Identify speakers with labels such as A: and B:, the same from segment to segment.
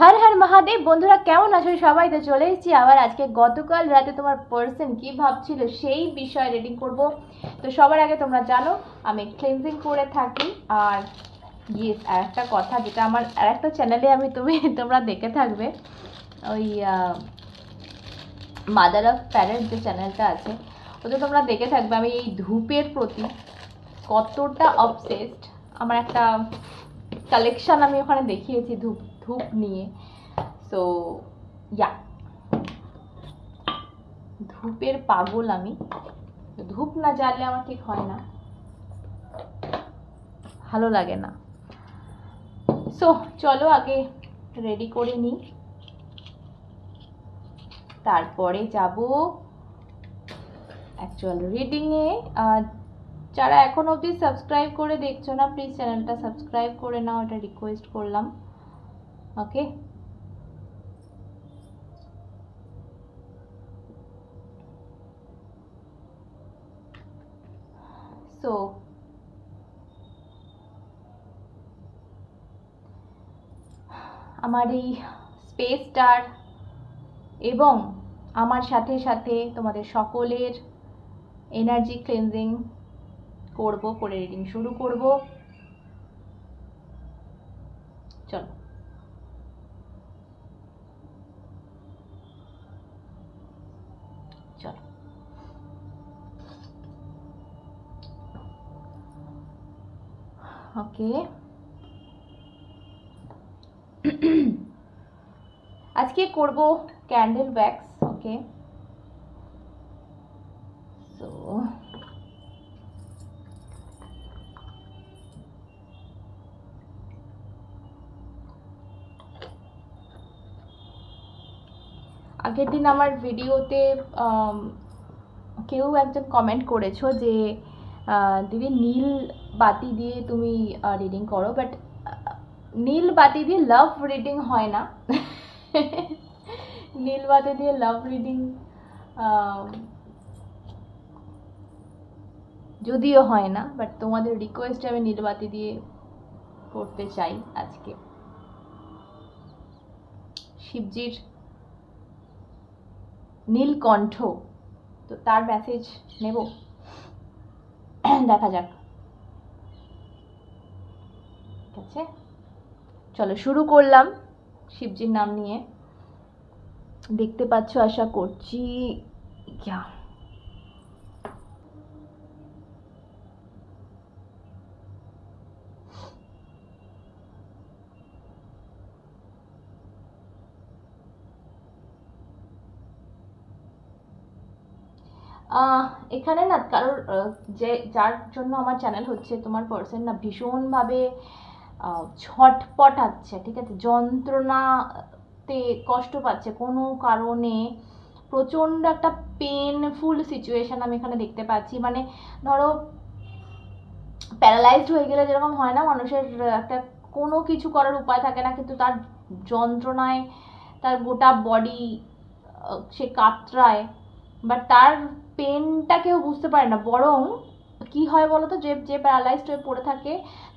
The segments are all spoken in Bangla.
A: হর হর মহাদেব, বন্ধুরা কেমন আছো? সবাই তো চলে এসেছি আবার আজকে গতকাল রাতে তোমার পার্সন কি ভাবছিল সেই বিষয়ে রিডিং করব। তো সবার আগে তোমরা জানো, আমি ক্লিনজিং করে থাকি আর ইয়েস আর একটা কথা যেটা আমার আর একটা চ্যানেলে আমি তুমি, তোমরা দেখে থাকবে। ওই মাদার অফ প্যারেন্ট যে চ্যানেলটা আছে, ওতে তোমরা দেখে থাকবে আমি এই ধূপের প্রতি কতটা অবসেসড আমার একটা কালেকশান আমি ওখানে দেখিয়েছি ধূপ ধূপ নিয়ে। সো ইয়া ধূপের পাগল আমি। ধূপ না জ্বাললে আমার ঠিক হয় না। ভালো লাগে না। সো চলো আগে রেডি করে নিই। তারপরে যাব অ্যাকচুয়াল রিডিংয়ে যারা এখন অবধি সাবস্ক্রাইব করে দেখছ না প্লিজ চ্যানেলটা সাবস্ক্রাইব করে নাও। এটা রিকোয়েস্ট করলাম। ওকে সো আমার এই স্পেসটার এবং আমার সাথে সাথে তোমাদের সকলের এনার্জি ক্লেনজিং করব, করে রিডিং শুরু করব। চলো। ওকে। আজকে করব ক্যান্ডেল ব্যাক্স ওকে। সো আগের দিন আমার ভিডিওতে কেউ একজন কমেন্ট করেছ যে দিদি, নীল বাতি দিয়ে তুমি রিডিং করো বাট নীল বাতি দিয়ে লাভ রিডিং হয় না। নীল বাতি দিয়ে লাভ রিডিং যদিও হয় না বাট তোমাদের রিকোয়েস্টে আমি নীল বাতি দিয়ে করতে চাই আজকে। শিবজির নীলকণ্ঠ তো তার মেসেজ নেব? দেখা যাক। ঠিক আছে? চলো শুরু করলাম শিবজির নাম নিয়ে। দেখতে পাচ্ছ, আশা করছি, ইয়া। এখানে না কারোর যে, যার জন্য আমার চ্যানেল হচ্ছে, তোমার পার্সন না ভীষণভাবে ছটপট আছে ঠিক আছে? যন্ত্রণাতে কষ্ট পাচ্ছে কোনো কারণে। প্রচণ্ড একটা পেনফুল সিচুয়েশন আমি এখানে দেখতে পাচ্ছি। মানে ধরো প্যারালাইজড হয়ে গেলে যেরকম হয় না, মানুষের একটা কোনো কিছু করার উপায় থাকে না, কিন্তু তার যন্ত্রণায় তার গোটা বডি সে কাতরায়। বাট তার পেনটা কেউ বুঝতে পারে না, বরং কি হয় বলো তো যে যে প্যারালাইজড হয়ে পড়ে থাকে,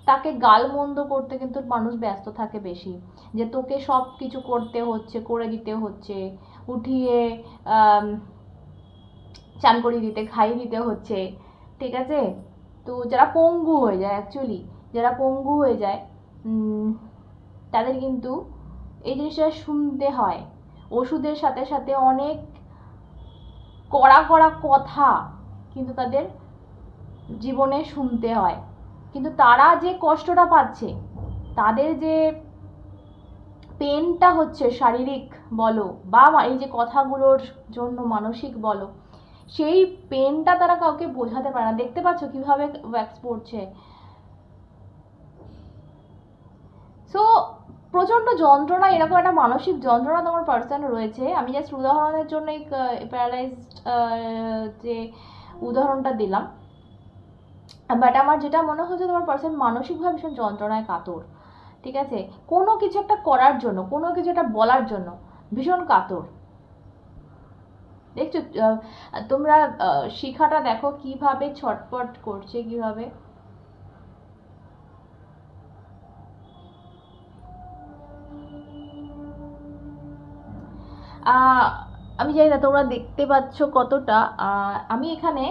A: তাকে গালমন্দ করতে কিন্তু মানুষ ব্যস্ত থাকে বেশি। যে তোকে সব কিছু করতে হচ্ছে, করে দিতে হচ্ছে, উঠিয়ে চান করিয়ে দিতে, খাইয়ে দিতে হচ্ছে, ঠিক আছে? তো যারা পঙ্গু হয়ে যায় অ্যাকচুয়ালি যারা পঙ্গু হয়ে যায় তাদের কিন্তু এই জিনিসটা শুনতে হয়। ওষুধের সাথে সাথে অনেক কড়া কড়া কথা কিন্তু তাদের জীবনে শুনতে হয়। কিন্তু তারা যে কষ্টটা পাচ্ছে, তাদের যে পেনটা হচ্ছে শারীরিক বলো বা এই যে কথাগুলোর জন্য মানসিক বলো, সেই পেনটা তারা কাউকে বোঝাতে পারে না। দেখতে পাচ্ছ কীভাবে ওয়্যাক্স পড়ছে? সো প্রচণ্ড যন্ত্রণা, এরকম একটা মানসিক যন্ত্রণা তোমার পার্সন রয়েছে। আমি জাস্ট উদাহরণের জন্য এই প্যারালাইজড যে উদাহরণটা দিলাম। বাট আমার যেটা মনে হচ্ছে তোমার পার্সন মানসিকভাবে ভীষণ যন্ত্রণায় কাতর, ঠিক আছে? কোনো কিছু একটা করার জন্য, কোনো কিছু একটা বলার জন্য ভীষণ কাতর। দেখছ? তোমরা শিখাটা দেখো কীভাবে ছটপট করছে, কীভাবে? আমি জানি না, তোমরা দেখতে পাচ্ছ কতটা। আমি এখানে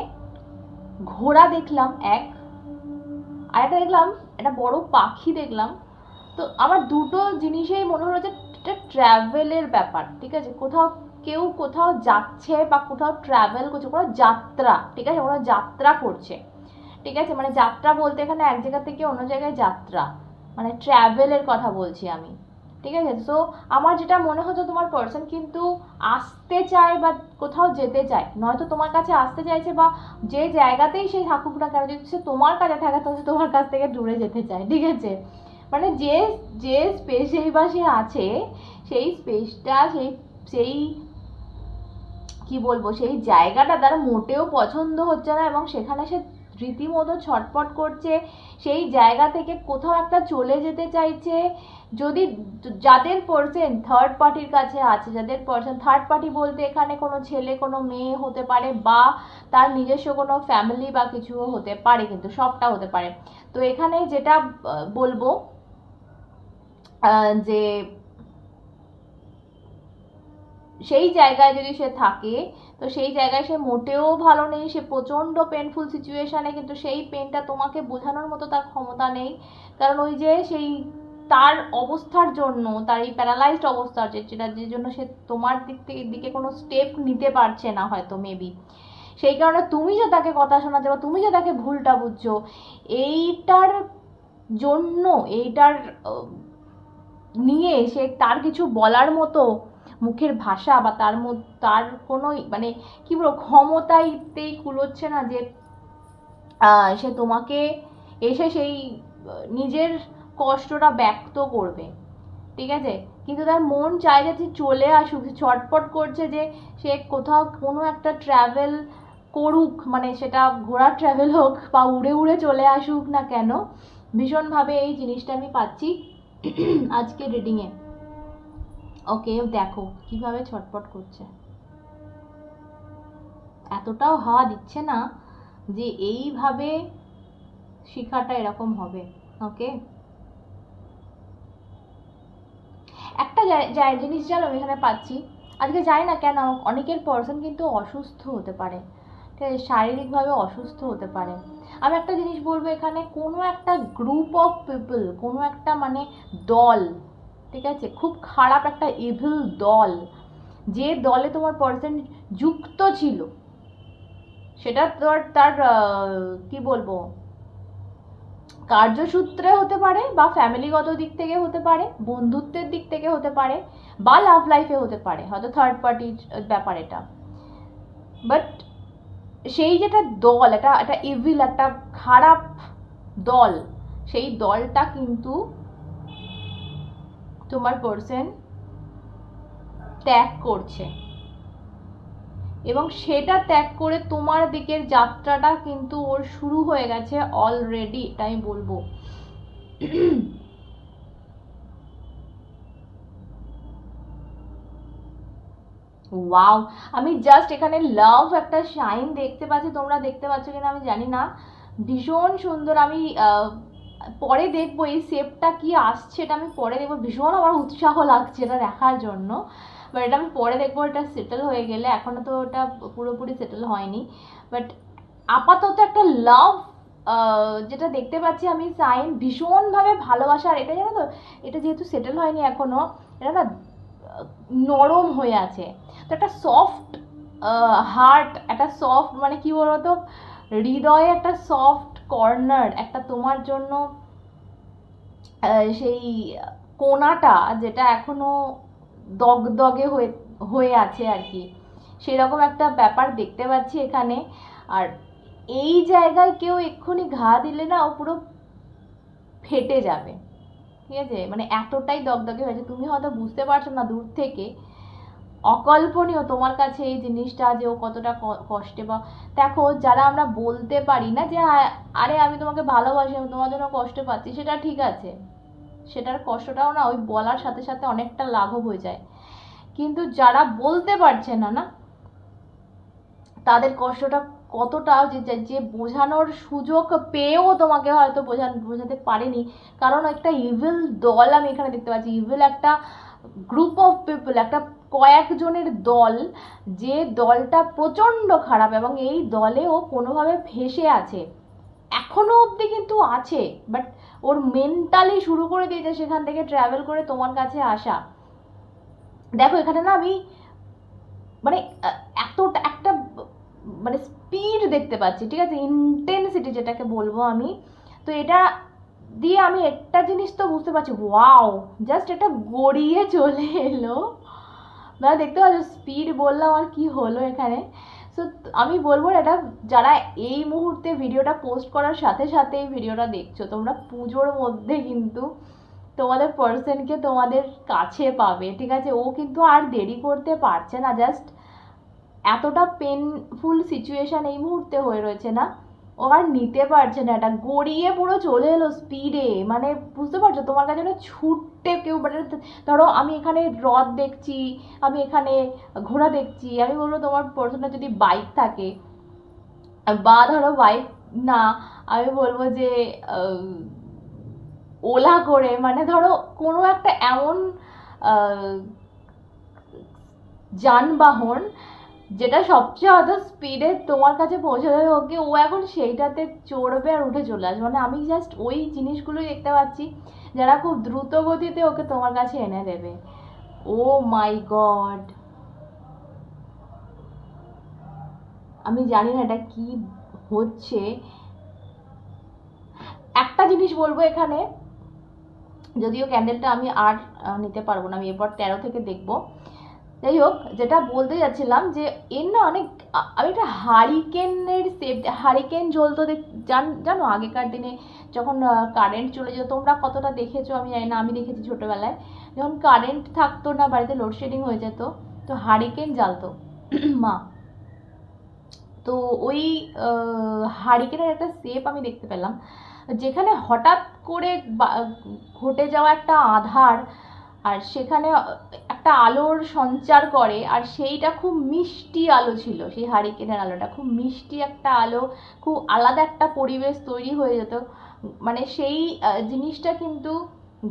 A: ঘোড়া দেখলাম এক আর একটা দেখলাম, একটা বড় পাখি দেখলাম। তো আমার দুটো জিনিসেই মনে হলো যে এটা ট্রাভেলের ব্যাপার, ঠিক আছে? কোথাও কেউ কোথাও যাচ্ছে বা কোথাও ট্রাভেল করছে কোনো যাত্রা, ঠিক আছে? ওরা যাত্রা করছে, ঠিক আছে? মানে যাত্রা বলতে এখানে এক জায়গা থেকে অন্য জায়গায় যাত্রা মানে ট্রাভেলের কথা বলছি আমি। ঠিক আছে? সো আমার যেটা মনে হতো তোমার পার্সন কিন্তু আসতে চায় বা কোথাও যেতে চায়, নয়তো তোমার কাছে আসতে চাইছে বা যে জায়গাতেই সে থাকুক না কেন, যদি সে তোমার কাছে থাকে, তাহলে তোমার কাছ থেকে দূরে যেতে চায়, ঠিক আছে? মানে যে যে স্পেসেই বা সে আছে, সেই স্পেসটা সেই সেই কি বলব, সেই জায়গাটা তার মোটেও পছন্দ হচ্ছে না এবং সেখানে সে রীতিমতো ছটপট করছে, সেই জায়গা থেকে কোথাও একটা চলে যেতে চাইছে। যদি যাদের পার্সন থার্ড পার্টির কাছে আছে, যাদের পার্সন থার্ড পার্টি বলতে এখানে কোনো ছেলে, কোনো মেয়ে হতে পারে বা তার নিজস্ব কোনো ফ্যামিলি বা কিছুও হতে পারে, কিন্তু সবটা হতে পারে। তো এখানে যেটা বলব যে সেই জায়গায় যদি সে থাকে, তো সেই জায়গায় সে মোটেও ভালো নেই, সে প্রচণ্ড পেনফুল সিচুয়েশানে কিন্তু সেই পেনটা তোমাকে বোঝানোর মতো তার ক্ষমতা নেই। কারণ ওই যে সেই তার অবস্থার জন্য, তার এই প্যারালাইজড অবস্থার যে, যেটা, যে জন্য সে তোমার দিক থেকে, দিকে কোনো স্টেপ নিতে পারছে না হয়তো মেবি সেই কারণে তুমি যে তাকে কথা শোনাচ্ছো বা তুমি যে তাকে ভুলটা বুঝছ, এইটার জন্য, এইটার নিয়ে সে তার কিছু বলার মতো মুখের ভাষা বা তার মধ্যে তার কোনো মানে কি বলব, ক্ষমতাইতেই কুলোচ্ছে না যে সে তোমাকে এসে সেই, নিজের কষ্টটা ব্যক্ত করবে। ঠিক আছে? কিন্তু তার মন চায় যে চলে আসুক ছটপট করছে যে সে কোথাও কোনো একটা ট্রাভেল করুক মানে সেটা ঘোড়া ট্রাভেল হোক বা উড়ে উড়ে চলে আসুক না কেন, ভীষণভাবে এই জিনিসটা আমি পাচ্ছি আজকে রিডিংয়ে ওকে, দেখো, কীভাবে ছটপট করছে। এতটাও হাওয়া দিচ্ছে না যে এইভাবে শিখাটা এরকম হবে, ওকে? একটা জিনিস জানো, আমি এখানে পাচ্ছি। আজকে জানি না কেন, অনেকের পার্সন কিন্তু অসুস্থ হতে পারে শারীরিকভাবে অসুস্থ হতে পারে। আমি একটা জিনিস বলব এখানে, কোনো একটা গ্রুপ অফ পিপল কোনো একটা মানে দল ঠিক আছে? খুব খারাপ একটা ইভিল দল, যে দলে তোমার পার্সন যুক্ত ছিল। সেটা তোর তার কি বলব? কার্যসূত্রে হতে পারে বা ফ্যামিলিগত দিক থেকে হতে পারে, বন্ধুত্বের দিক থেকে হতে পারে বা লাভ লাইফে হতে পারে, হয়তো থার্ড পার্টির ব্যাপার এটা। বাট সেই যেটা দল এটা একটা ইভিল একটা খারাপ দল, সেই দলটা কিন্তু তোমার পার্সন ত্যাগ করছে। এবং সেটা ত্যাগ করে তোমার দিকের যাত্রাটা কিন্তু ওর শুরু হয়ে গেছে অলরেডি আমি বলব। ওয়াও আমি জাস্ট এখানে লাভ একটা শাইন দেখতে পাচ্ছি তোমরা দেখতে পাচ্ছ কিনা আমি জানি না। ভীষণ সুন্দর আমি আহ, পরে দেখব এই শেপটা কি আসছে, এটা আমি পরে দেখব। ভীষণ আমার উৎসাহ লাগছে এটা দেখার জন্য। বাট এটা আমি পরে দেখব, এটা সেটেল হয়ে গেলে। এখনও তো ওটা পুরোপুরি সেটেল হয়নি। বাট আপাতত একটা লাভ যেটা দেখতে পাচ্ছি আমি সাইন ভীষণভাবে ভালোবাসা। আর এটা জানো তো, এটা যেহেতু সেটেল হয়নি এখনও এটা না, নরম হয়ে আছে। তো একটা সফট হার্ট একটা সফট মানে কি বলতো, হৃদয়ে একটা সফট কর্নার একটা তোমার জন্য সেই কোনাটা যেটা এখনও দগদগে হয়ে হয়ে আছে আর কি। সেরকম একটা ব্যাপার দেখতে পাচ্ছি এখানে। আর এই জায়গায় কেউ এক্ষুনি ঘা দিলে না ও পুরো ফেটে যাবে। ঠিক আছে? মানে এতটাই দগদগে হয়েছে তুমি হয়তো বুঝতে পারছ না দূর থেকে। অকল্পনীয় তোমার কাছে এই জিনিসটা যে ও কতটা কষ্টে বা, দেখো যারা আমরা বলতে পারি না যে আরে আমি তোমাকে ভালোবাসি, আমি তোমার জন্য কষ্ট পাচ্ছি, সেটা ঠিক আছে। সেটার কষ্টটাও না ওই বলার সাথে সাথে অনেকটা লাঘব হয়ে যায়। কিন্তু যারা বলতে পারছে না না, তাদের কষ্টটা কতটা যে- যে বোঝানোর সুযোগ পেয়েও তোমাকে হয়তো বোঝান বোঝাতে পারেনি। কারণ একটা ইভিল দল আমি এখানে দেখতে পাচ্ছি। ইভিল একটা গ্রুপ অফ পিপল একটা কয়েকজনের দল, যে দলটা প্রচণ্ড খারাপ এবং এই দলেও কোনোভাবে ফেসে আছে। এখনও অবধি কিন্তু আছে বাট ওর মেন্টালি শুরু করে দিয়েছে সেখান থেকে ট্রাভেল করে তোমার কাছে আসা। দেখো, এখানে না আমি মানে এতটা একটা মানে স্পিড দেখতে পাচ্ছি, ঠিক আছে? ইন্টেন্সিটি যেটাকে বলব আমি। তো এটা দিয়ে আমি একটা জিনিস তো বুঝতে পারছি। ওয়াও জাস্ট এটা গড়িয়ে চলে এলো। মানে দেখতে পাচ্ছ স্পিড বললাম আর কি হলো এখানে। সো আমি বলব এটা যারা এই মুহূর্তে ভিডিওটা পোস্ট করার সাথে সাথে এই ভিডিওটা দেখছ, তোমরা পুজোর মধ্যে কিন্তু তোমাদের পার্সনকে তোমাদের কাছে পাবে, ঠিক আছে? ও কিন্তু আর দেরি করতে পারছে না জাস্ট এতটা পেনফুল সিচুয়েশন এই মুহূর্তে হয়ে রয়েছে না। ও আর নিতে পারছে না, এটা গড়িয়ে পুরো চলে এলো স্পিডে মানে বুঝতে পারছ? তোমার কাছে না ছুটতে কেউ মানে ধরো আমি এখানে হ্রদ দেখছি, আমি এখানে ঘোড়া দেখছি, আমি বলব তোমার পার্সোনাল যদি বাইক থাকে, বা ধরো বাইক না, আমি বলব যে ওলা করে মানে ধরো কোনো একটা এমন যানবাহন যেটা সবচেয়ে হয়তো স্পিডে তোমার কাছে পৌঁছে দেবে ওকে ও এখন সেইটাতে চড়বে আর উঠে চলে আসবে। মানে আমি জাস্ট ওই জিনিসগুলোই দেখতে পাচ্ছি, যারা খুব দ্রুত গতিতে ওকে তোমার কাছে এনে দেবে। ও মাই গড আমি জানি না এটা কি হচ্ছে। একটা জিনিস বলব এখানে, যদিও ক্যান্ডেলটা আমি আর নিতে পারব না, আমি এরপর তেরো থেকে দেখব। যাই হোক, যেটা বলতে যাচ্ছিলাম যে এর না অনেক আমি একটা হারিকেনের সেফ হারিকেন জ্বলতো জান- জানো আগেকার দিনে যখন কারেন্ট চলে যেত, তোমরা কতটা দেখেছ আমি জানি না, আমি দেখেছি ছোটোবেলায়। যখন কারেন্ট থাকতো না, বাড়িতে লোডশেডিং হয়ে যেত, তো হারিকেন জ্বালতো। মা, তো ওই হারিকেনের একটা সেপ আমি দেখতে পেলাম, যেখানে হঠাৎ করে ঘটে যাওয়া একটা আধার, আর সেখানে একটা আলোর সঞ্চার করে আর সেইটা খুব মিষ্টি আলো ছিল। সেই হারিকেনের আলোটা খুব মিষ্টি একটা আলো, খুব আলাদা একটা পরিবেশ তৈরি হয়ে যেত। মানে সেই জিনিসটা কিন্তু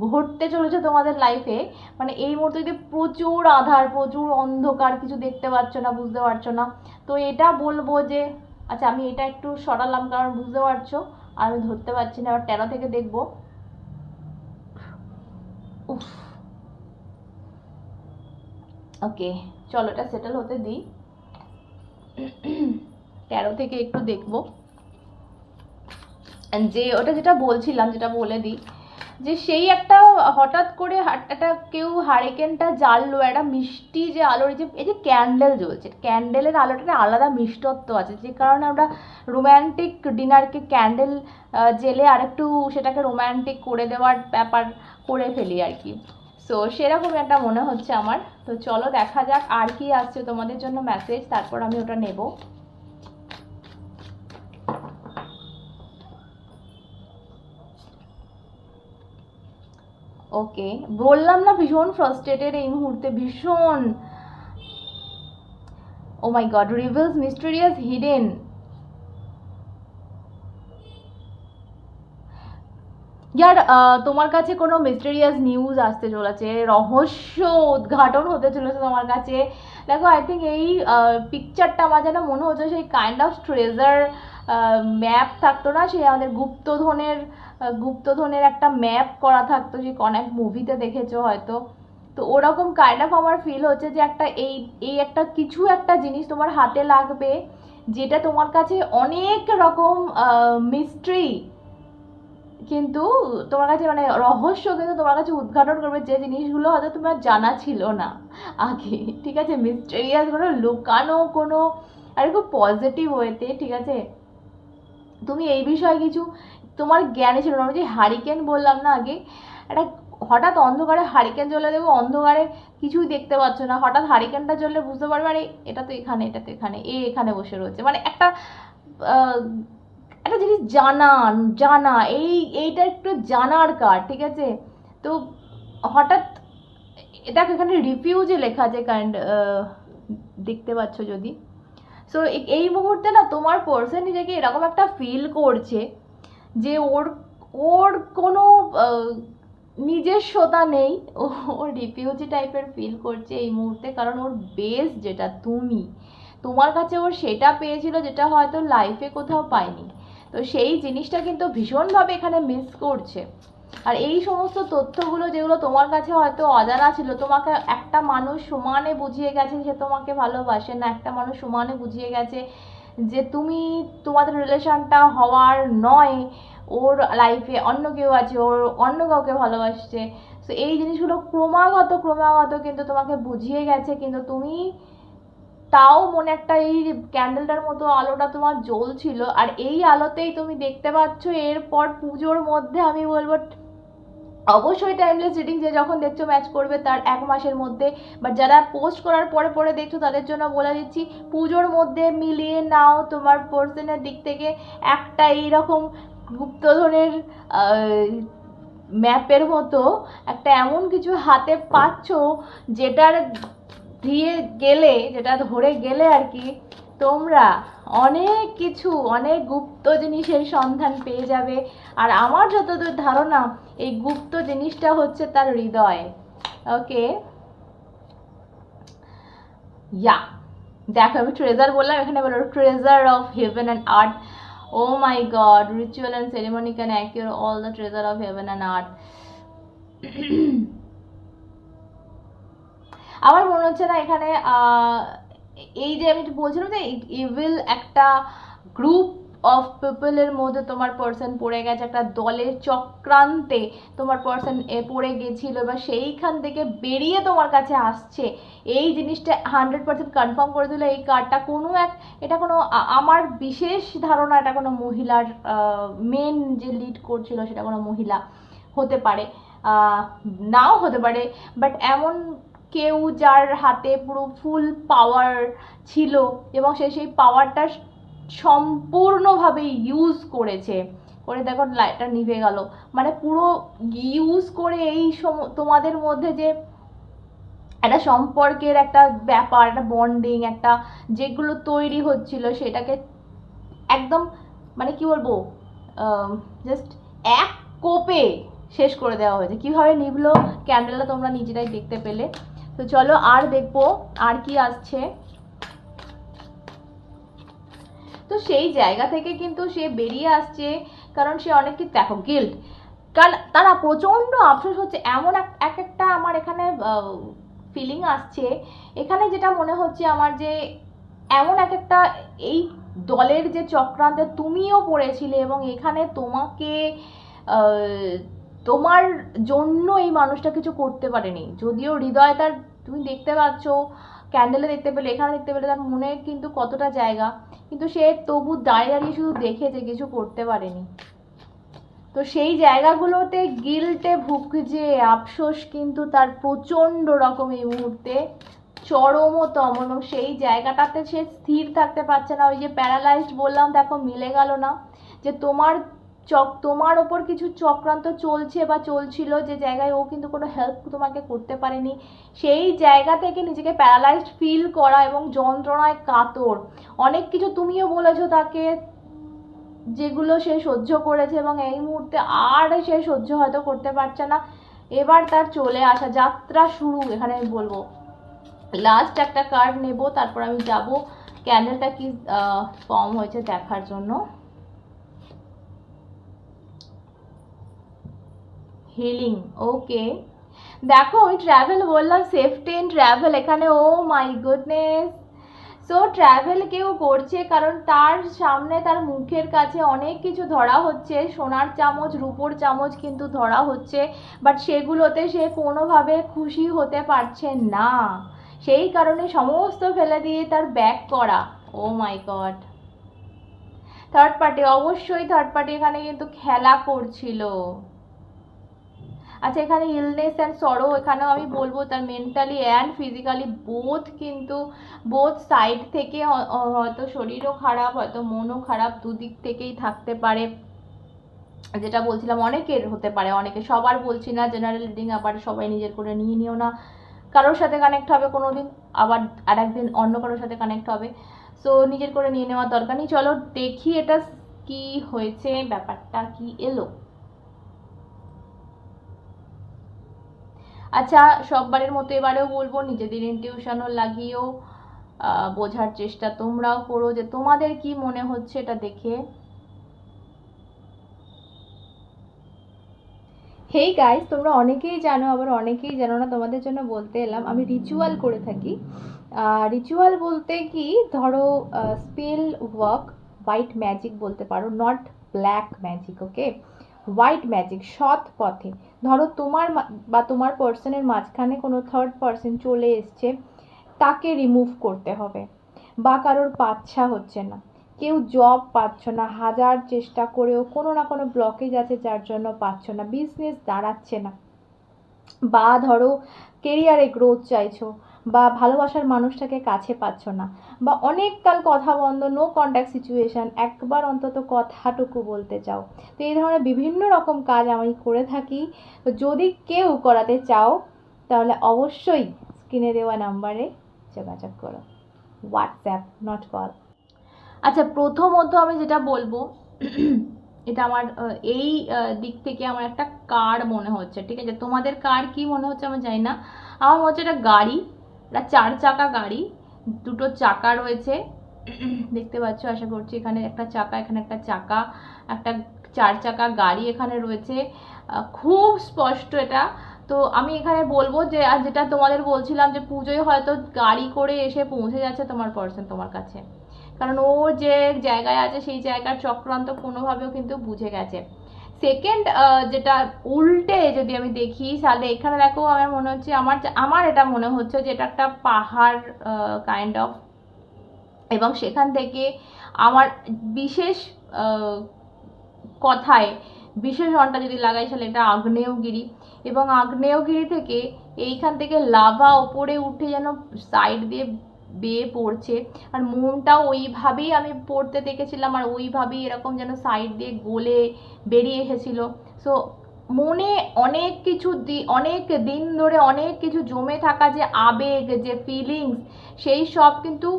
A: ঘটতে চলেছে তোমাদের লাইফে মানে এই মুহূর্তে যদি প্রচুর আধার, প্রচুর অন্ধকার কিছু দেখতে পাচ্ছ না, বুঝতে পারছ না, তো এটা বলব যে আচ্ছা আমি এটা একটু সরালাম কারণ বুঝতে পারছ, আর আমি ধরতে পারছি না আবার তেরো থেকে দেখব। উফ। ওকে চলো এটা সেটেল হতে দিই। তেরো থেকে একটু দেখব। যে ওটা যেটা বলছিলাম, যেটা বলে দিই, যে সেই একটা হঠাৎ করে একটা কেউ হারিকেনটা জ্বাললো, একটা মিষ্টি যে আলোর যে, এই যে ক্যান্ডেল জ্বলছে ক্যান্ডেলের আলোটা আলাদা মিষ্টত্ব আছে, যে কারণে আমরা রোম্যান্টিক ডিনারকে ক্যান্ডেল জেলে আরেকটু সেটাকে রোম্যান্টিক করে দেওয়ার ব্যাপার করে ফেলি আর কি। সো সেরকমই একটা মনে হচ্ছে আমার। তো চলো দেখা যাক আর কি আসছে তোমাদের জন্য মেসেজ তারপর আমি ওটা নেব। ওকে, বললাম না ভীষণ ফ্রাস্ট্রেটেড এই মুহূর্তে, ভীষণ। ও my god reveals mysterious hidden year তোমার কাছে কোনো মিস্টেরিয়াস নিউজ আসতে চলেছে? রহস্য উদ্ঘাটন হতে চলেছে তোমার কাছে? দেখো আই থিঙ্ক এই পিকচারটা আমার যেন মনে হচ্ছে সেই কাইন্ড অফ ট্রেজার ম্যাপ থাকতো না? সেই আমাদের গুপ্তধনের গুপ্তধনের একটা ম্যাপ করা থাকতো যে অনেক মুভিতে দেখেছ হয়তো। তো ওরকম কাইন্ড অফ আমার ফিল হচ্ছে যে একটা এই এই একটা কিছু একটা জিনিস তোমার হাতে লাগবে, যেটা তোমার কাছে অনেক রকম মিস্ট্রি কিন্তু তোমার কাছে মানে রহস্য কিন্তু তোমার কাছে উদ্ঘাটন করবে যে জিনিসগুলো হয়তো তোমার জানা ছিল না আগে, ঠিক আছে? মিস্টেরিয়াস কোনো লুকানো কোনো আর খুব পজিটিভ ওয়েতে ঠিক আছে? তুমি এই বিষয়ে কিছু তোমার জ্ঞানে ছিল না। যে হারিকেন বললাম না আগে, একটা হঠাৎ অন্ধকারে হারিকেন জ্বলে দেবো অন্ধকারে কিছুই দেখতে পাচ্ছ না। হঠাৎ হারিকেনটা জ্বললে বুঝতে পারবে, আরে এটা তো এখানে, এটা তো এখানে, এ এখানে বসে রয়েছে। মানে একটা একটা জিনিস জানা জানা, এই, এইটা একটু জানার কার, ঠিক আছে? তো হঠাৎ, এটা এখানে রিফিউজে লেখা আছে কাইন্ড দেখতে পাচ্ছ যদি। সো এই মুহূর্তে না তোমার পার্সন নিজেকে এরকম একটা ফিল করছে যে ওর ওর কোনো নিজস্বতা নেই। ও রিফিউজি টাইপের ফিল করছে এই মুহূর্তে, কারণ ওর বেস যেটা, তুমি। তোমার কাছে ওর সেটা পেয়েছিল, যেটা হয়তো লাইফে কোথাও পায়নি। তো সেই জিনিসটা কিন্তু ভীষণভাবে এখানে মিস করছে। আর এই সমস্ত তথ্যগুলো যেগুলো তোমার কাছে হয়তো অজানা ছিল, তোমাকে একটা মানুষ সমানে বুঝিয়ে গেছে সে তোমাকে ভালোবাসে না, একটা মানুষ সমানে বুঝিয়ে গেছে যে তুমি তোমাদের রিলেশনটা হওয়ার নয়, ওর লাইফে অন্য কেউ আছে, ওর অন্য কাউকে ভালোবাসছে। তো এই জিনিসগুলো ক্রমাগত ক্রমাগত কিন্তু তোমাকে বুঝিয়ে গেছে, কিন্তু তুমি তাও মনে একটা এই ক্যান্ডেলটার মতো আলোটা তোমার জ্বলছিল। আর এই আলোতেই তুমি দেখতে পাচ্ছ, এরপর পুজোর মধ্যে আমি বলব, অবশ্যই টাইমলেস রিডিং যে যখন দেখছ ম্যাচ করবে তার এক মাসের মধ্যে। বা যারা পোস্ট করার পরে পরে দেখছ, তাদের জন্য বলে দিচ্ছি, পুজোর মধ্যে মিলিয়ে নাও তোমার পার্সনের দিক থেকে একটা এইরকম গুপ্তধনের ম্যাপের মতো, একটা এমন কিছু হাতে পাচ্ছ, যেটার দিয়ে গেলে, যেটা ধরে গেলে আর কি, তোমরা অনেক কিছু, অনেক গুপ্ত জিনিসের সন্ধান পেয়ে যাবে। আর আমার যতদূর ধারণা, এই গুপ্ত জিনিসটা হচ্ছে তার হৃদয়। ওকে? ইয়া, দেখো, আমি ট্রেজার বললাম, এখানে বলো treasure of heaven and earth oh my god ritual and ceremony can acquire all the treasure of heaven and earth আমার মনে হচ্ছে না এখানে এই যে আমি বলছিলাম যে ইভিল একটা গ্রুপ অফ পিপলের মধ্যে তোমার পার্সন পড়ে গেছে, একটা দলের চক্রান্তে তোমার পার্সন এ পড়ে গেছিল বা সেইখান থেকে বেরিয়ে তোমার কাছে আসছে। এই জিনিসটা হান্ড্রেড পার্সেন্ট কনফার্ম করে দিল, এই কার্ডটা কোনো এক, এটা কোনো আমার বিশেষ ধারণা এটা কোনো মহিলার মেন যে লিড করছিল সেটা কোনো মহিলা হতে পারে নাও হতে পারে বাট এমন কেউ যার হাতে পুরো ফুল পাওয়ার ছিল এবং সে সেই পাওয়ারটা সম্পূর্ণভাবে ইউজ করেছে। করে দেখো লাইটটা নিভে গেল। মানে পুরো ইউজ করে এই সম, তোমাদের মধ্যে যে একটা সম্পর্কের একটা ব্যাপার, একটা বন্ডিং একটা যেগুলো তৈরি হচ্ছিল সেটাকে একদম মানে কি বলব জাস্ট এক কোপে শেষ করে দেওয়া হয়েছে। কীভাবে নিভলো? ক্যান্ডেলটা তোমরা নিজেরাই দেখতে পেলে। তো চলো আর দেখব আর কি আসছে। তো সেই জায়গা থেকে কিন্তু সে বেরিয়ে আসছে, কারণ সে অনেক দেখো গিল্ড কারণ তারা প্রচণ্ড আফসোস হচ্ছে, এমন এক একটা আমার এখানে ফিলিং আসছে। এখানে যেটা মনে হচ্ছে আমার যে, এমন এক একটা এই দলের যে চক্রান্তে তুমিও পড়েছিলে এবং এখানে তোমাকে তোমার জন্য এই মানুষটা কিছু করতে পারেনি। যদিও হৃদয় তার, তুমি দেখতে পাচ্ছ ক্যান্ডেলে দেখতে পেলে, এখানে দেখতে পেলে তার মনে কিন্তু কতটা জায়গা। কিন্তু সে তবু দাঁড়িয়ে দাঁড়িয়ে শুধু দেখেছে কিছু করতে পারেনি। তো সেই জায়গাগুলোতে গিল্টে ভুগছে, আফসোস কিন্তু তার প্রচণ্ড রকম এই মুহূর্তে। চরমতম, এবং সেই জায়গাটাতে সে স্থির থাকতে পারছে না। ওই যে প্যারালাইজড বললাম, দেখো, মিলে গেল না। যে তোমার চক, তোমার ওপর কিছু চক্রান্ত চলছে বা চলছিল যে জায়গায় ও কিন্তু কোনো হেল্প তোমাকে করতে পারেনি, সেই জায়গা থেকে নিজেকে প্যারালাইজড ফিল করা এবং যন্ত্রণায় কাতর। অনেক কিছু তুমিও বলেছ তাকে, যেগুলো সে সহ্য করেছে এবং এই মুহূর্তে আর সে সহ্য হয়তো করতে পারছে না। এবার তার চলে আসা যাত্রা শুরু, এখানে আমি বলব। লাস্ট একটা কার্ড নেব, তারপর আমি যাব। ক্যান্ডেলটা কি ফর্ম হয়েছে দেখার জন্য। হিলিং ওকে দেখো ওই ট্রাভেল বললাম সেফটি ইন ট্রাভেল এখানে oh my goodness so travel কেউ করছে, কারণ তার সামনে, তার মুখের কাছে অনেক কিছু ধরা হচ্ছে, সোনার চামচ, রূপোর চামচ কিন্তু ধরা হচ্ছে বাট সেগুলোতে সে কোনোভাবে খুশি হতে পারছে না। সেই কারণে সমস্ত ফেলে দিয়ে তার ব্যাক করা oh my god third party অবশ্যই থার্ড পার্টি এখানে কিন্তু খেলা করছিল। আচ্ছা এখানে ইলনেস অ্যান্ড সরো এখানেও আমি বলব তার মেন্টালি অ্যান্ড ফিজিক্যালি বোথ কিন্তু বোথ সাইড থেকে হয়তো শরীরও খারাপ, হয়তো মনও খারাপ, দুদিক থেকেই থাকতে পারে। যেটা বলছিলাম, অনেকের হতে পারে, অনেকে সবার বলছি না জেনারেল রিডিং আবার সবাই নিজের করে নিয়ে নিও না। কারোর সাথে কানেক্ট হবে কোনো দিন আবার আর একদিন অন্য কারোর সাথে কানেক্ট হবে। সো নিজের করে নিয়ে নেওয়ার দরকার নেই। চলো দেখি এটা কি হয়েছে, ব্যাপারটা কি এলো। আচ্ছা সববারের মতো এবারেও বলব নিজেদের ইনটিউশনও লাগিয়েও বোঝার চেষ্টা তোমরাও করো যে তোমাদের কি মনে হচ্ছে এটা দেখে। হেই গাইস তোমরা অনেকেই জানো, আবার অনেকেই জানো না, তোমাদের জন্য বলতে এলাম, আমি রিচুয়াল করে থাকি। রিচুয়াল বলতে কি, ধরো স্পেল ওয়ার্ক হোয়াইট ম্যাজিক বলতে পারো not black magic okay white magic সৎ পথে। ধরো তোমার বা তোমার পার্সনের মাঝখানে কোনো থার্ড পার্সন চলে এসছে, তাকে রিমুভ করতে হবে। বা কারোর পাচ্ছা হচ্ছে না। কেউ জব পাচ্ছ না, হাজার চেষ্টা করেও কোনো না কোনো ব্লকেজ আছে যার জন্য পাচ্ছ না। বিজনেস দাঁড়াচ্ছে না। বা ধরো কেরিয়ারে গ্রোথ চাইছো বা ভালোবাসার মানুষটাকে কাছে পাচ্ছ না। বা অনেক কাল কথা বন্ধ নো কন্ট্যাক্ট সিচুয়েশান একবার অন্তত কথাটুকু বলতে চাও। তো এই ধরনের বিভিন্ন রকম কাজ আমি করে থাকি। তো যদি কেউ করাতে চাও, তাহলে অবশ্যই স্ক্রিনে দেওয়া নাম্বারে যোগাযোগ করো। হোয়াটসঅ্যাপ নট কল আচ্ছা প্রথমত আমি যেটা বলব, এটা আমার এই দিক থেকে আমার একটা কার মনে হচ্ছে, ঠিক আছে? তোমাদের কার কি মনে হচ্ছে আমি জানি না। আমার মনে হচ্ছে এটা গাড়ি। এটা চার চাকা গাড়ি, দুটো চাকা রয়েছে। দেখতে পাচ্ছ, আশা করছি এখানে একটা চাকা, এখানে একটা চাকা, একটা চার চাকা গাড়ি এখানে রয়েছে। খুব স্পষ্ট এটা। তো আমি এখানে বলব যে, আর যেটা তোমাদের বলছিলাম যে, পুজোয় হয়তো গাড়ি করে এসে পৌঁছে যাচ্ছে তোমার পার্সন তোমার কাছে। কারণ ও যে জায়গায় আছে, সেই জায়গার চক্রান্ত কোনোভাবেও কিন্তু বুঝে গেছে। সেকেন্ড যেটা উল্টে যদি আমি দেখি তাহলে এখানে দেখো আমার মনে হচ্ছে আমার আমার এটা মনে হচ্ছে যে এটা একটা পাহাড় কাইন্ড অফ এবং সেখান থেকে আমার বিশেষ আহ, কথায় বিশেষণটা যদি লাগাই তাহলে এটা আগ্নেয়গিরি। এবং আগ্নেয়গিরি থেকে এইখান থেকে লাভা ওপরে উঠে যেন সাইড দিয়ে বেয়ে পড়ছে। আর মোমটাও ওইভাবেই আমি পড়তে দেখেছিলাম, আর ওইভাবেই এরকম যেন সাইড দিয়ে গলে বেরিয়ে এসেছিল। সো মনে অনেক কিছু অনেক দিন ধরে অনেক কিছু জমে থাকা যে আবেগ, যে ফিলিংস সেই সব কিন্তু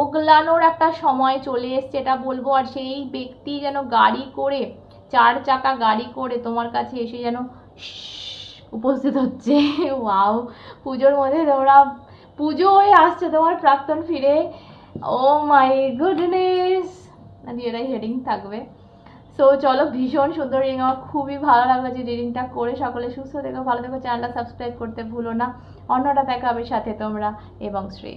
A: ওগলানোর একটা সময় চলে এসছে, এটা বলব। আর সেই ব্যক্তি যেন গাড়ি করে, চার চাকা গাড়ি করে তোমার কাছে এসে যেন উপস্থিত হচ্ছে। ওয়াও পুজোর মধ্যে তোমরা পুজো হয়ে আসছে তোমার প্রাক্তন ফিরে। ও মাই গুডনেস এরাই হেডিং থাকবে। সো চলো, ভীষণ সুন্দর রিডিং আমার খুবই ভালো লাগল যে রিডিংটা করে সকলে সুস্থ থেকো, ভালো থেকো, চ্যানেলটা সাবস্ক্রাইব করতে ভুলো না। অন্যটা দেখাবে সাথে তোমরা এবং শ্রী।